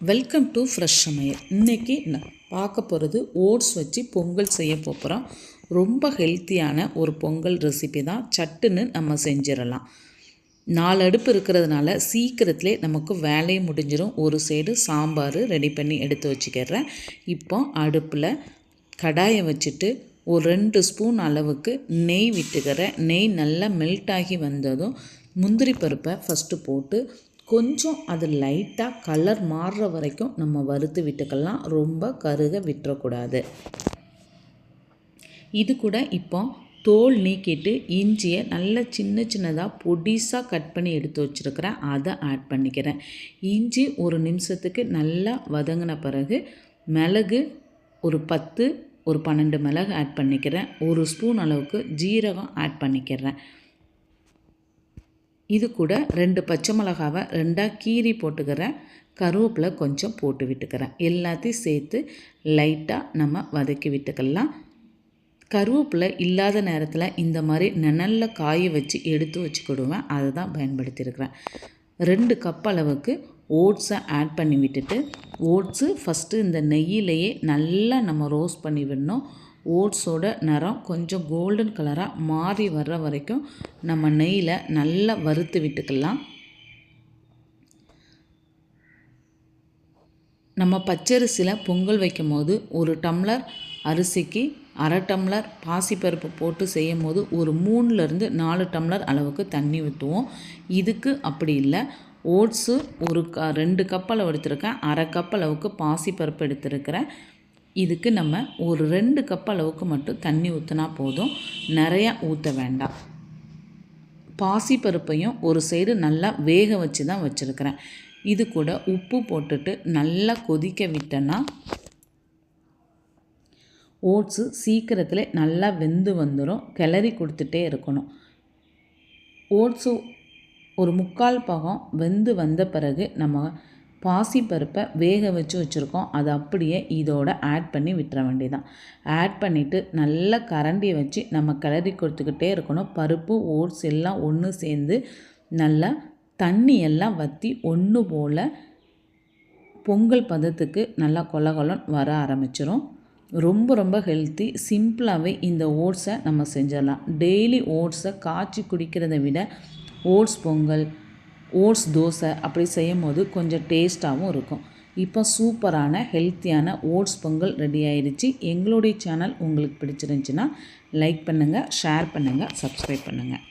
Welcome to fresh சமையல் இன்றைக்கி நான் பார்க்க போகிறது ஓட்ஸ் வச்சு பொங்கல் செய்ய போகிறோம் ரொம்ப ஹெல்த்தியான ஒரு பொங்கல் ரெசிபி தான். சட்டுன்னு நம்ம செஞ்சிடலாம். நாலு அடுப்பு இருக்கிறதுனால சீக்கிரத்திலே நமக்கு வேலையும் முடிஞ்சிடும் ஒரு சைடு சாம்பார் ரெடி பண்ணி எடுத்து வச்சுக்கிறேன். இப்போ அடுப்பில் கடாயை வச்சுட்டு ஒரு ரெண்டு ஸ்பூன் அளவுக்கு நெய் விட்டுக்கிறேன். நெய் நல்லா மெல்ட் ஆகி வந்ததும் முந்திரி பருப்பை ஃபஸ்ட்டு போட்டு கொஞ்சம் அது லைட்டாக கலர் மாறுற வரைக்கும் நம்ம வறுத்து விட்டுக்கலாம். ரொம்ப கருக விட்டுறக்கூடாது. இது கூட இப்போ தோல் நீக்கிட்டு இஞ்சியை நல்ல சின்ன சின்னதாக பொடிசாக கட் பண்ணி எடுத்து வச்சுருக்கிறேன். அதை ஆட் பண்ணிக்கிறேன். இஞ்சி ஒரு நிமிஷத்துக்கு நல்லா வதங்கின பிறகு மிளகு ஒரு பத்து ஒரு பன்னெண்டு மிளகு ஆட் பண்ணிக்கிறேன். ஒரு ஸ்பூன் அளவுக்கு ஜீரகம் ஆட் பண்ணிக்கிறேன். இது கூட ரெண்டு பச்சை மிளகாவை ரெண்டாக கீரி போட்டுக்கிறேன். கருவேப்பிலை கொஞ்சம் போட்டு விட்டுக்கிறேன். எல்லாத்தையும் சேர்த்து லைட்டாக நம்ம வதக்கி விட்டுக்கலாம். கருவேப்பிலை இல்லாத நேரத்தில் இந்த மாதிரி நிழலில் காய வச்சு எடுத்து வச்சுக்கிடுவேன். அதை தான் பயன்படுத்தியிருக்கிறேன். ரெண்டு கப் அளவுக்கு ஓட்ஸை ஆட் பண்ணி விட்டுட்டு ஓட்ஸு ஃபஸ்ட்டு இந்த நெய்யிலையே நல்லா நம்ம ரோஸ்ட் பண்ணி விடணும். ஓட்ஸோட நிறம் கொஞ்சம் கோல்டன் கலராக மாறி வர்ற வரைக்கும் நம்ம நெய்யில் நல்லா வறுத்து விட்டுக்கலாம். நம்ம பச்சரிசியில் பொங்கல் வைக்கும் போது ஒரு டம்ளர் அரிசிக்கு அரை டம்ளர் பாசிப்பருப்பு போட்டு செய்யும் போது ஒரு மூணுலேருந்து நாலு டம்ளர் அளவுக்கு தண்ணி ஊற்றுவோம் இதுக்கு அப்படி இல்லை. ஓட்ஸு ஒரு க ரெண்டு கப் அளவு எடுத்திருக்கேன். அரை கப் அளவுக்கு பாசிப்பருப்பு எடுத்திருக்கிறேன். இதுக்கு நம்ம ஒரு ரெண்டு கப் அளவுக்கு மட்டும் தண்ணி ஊற்றினா போதும். நிறையா ஊற்ற வேண்டாம். பாசிப்பருப்பையும் ஒரு சைடு நல்லா வேக வச்சு தான் வச்சுருக்கிறேன். இது கூட உப்பு போட்டுட்டு நல்லா கொதிக்க விட்டேன்னா ஓட்ஸு சீக்கிரத்தில் நல்லா வெந்து வந்துடும் கிளறி கொடுத்துட்டே இருக்கணும். ஓட்ஸு ஒரு முக்கால் பாகம் வெந்து வந்த பிறகு நம்ம பாசிப்பருப்பை வேக வச்சு வச்சுருக்கோம். அதை அப்படியே இதோட ஆட் பண்ணி விட்டுற வேண்டியதான் ஆட் பண்ணிவிட்டு நல்லா கரண்டியை வச்சு நம்ம கிளறி கொடுத்துக்கிட்டே இருக்கணும். பருப்பு ஓட்ஸ் எல்லாம் ஒன்று சேர்ந்து நல்லா தண்ணி எல்லாம் வற்றி ஒன்று போல் பொங்கல் பதத்துக்கு நல்லா கொல கொலன் வர ஆரம்பிச்சிடும் ரொம்ப ரொம்ப ஹெல்த்தி சிம்பிளாகவே இந்த ஓட்ஸை நம்ம செஞ்சிடலாம். டெய்லி ஓட்ஸை காய்ச்சி குடிக்கிறத விட ஓட்ஸ் பொங்கல் ஓட்ஸ் தோசை அப்படி செய்யும் போது கொஞ்சம் டேஸ்ட்டாகவும் இருக்கும். இப்போ சூப்பரான ஹெல்த்தியான ஓட்ஸ் பொங்கல் ரெடி ஆயிடுச்சு. எங்களுடைய சேனல் உங்களுக்கு பிடிச்சிருந்துச்சின்னா லைக் பண்ணுங்கள் ஷேர் பண்ணுங்கள் சப்ஸ்கிரைப் பண்ணுங்கள்